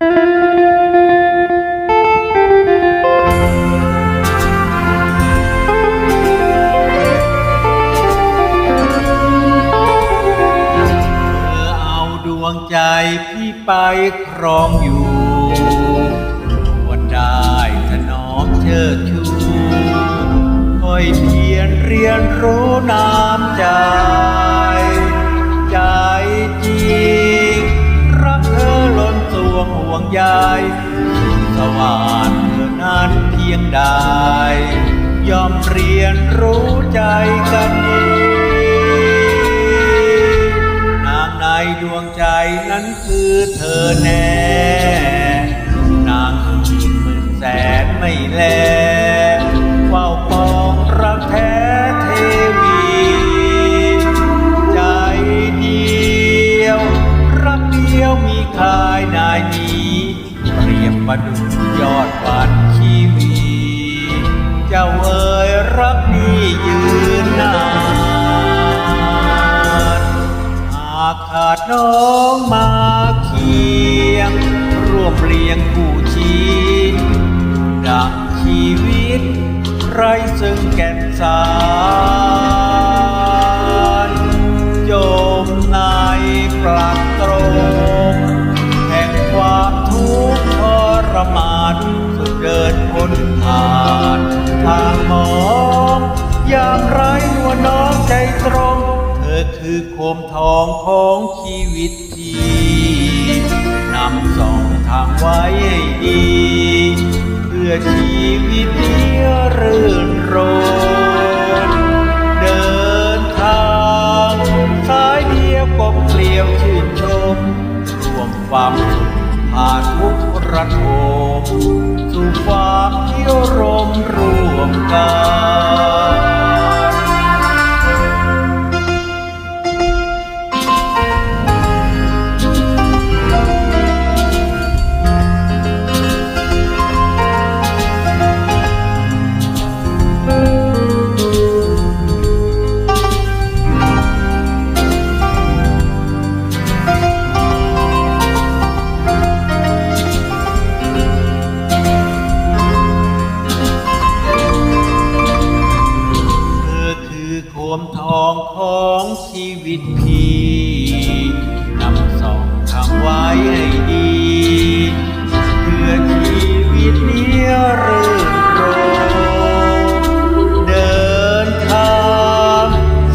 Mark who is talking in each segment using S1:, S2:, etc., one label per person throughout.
S1: เอเอาดวงใจพี่ไปครองอยู่วันได้ถนอมเชิดชูค่อยเพียรเรียนรู้น้ำ ห่วงใยสวางเธอนั้นเพียงใดยอมเรียนรู้ใจกันเองนางในดวงใจนั้นคือเธอแน่ นางคือหมื่นแสนไม่แล ดุจยอดวันชีวีเจ้าเอ๋ยรักนี้ยืนนานหากขาดน้องมาเคียง ร่วมเรียงคู่ชีดังชีวิต ไรซึ่งแก่นสารจมในปลัก นผ่านทางมองอย่างไรหัวน้องใจตรง เธอคือโคมทองของชีวิตที่นำสองทางไว้ให้ดี เพื่อชีวิตนี้รื่นรมเดินทางสายเดียวก็เกลียวชื่นชมรวมความสุขผ่านทุก ระทมสู่ฟาเที่ยวรมร มทองของชีวิตพี่นำส่องทางไว้ให้ดีเพื่อชีวิตเนี้รื่นรเดินทาง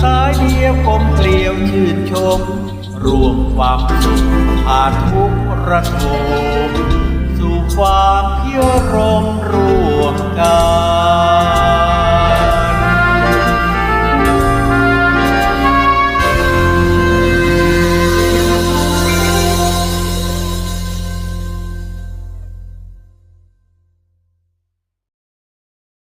S1: สายเดียวกลมเกลียวชื่นชม รวมความสุขผ่านทุกระทมสู่ความเพียวรม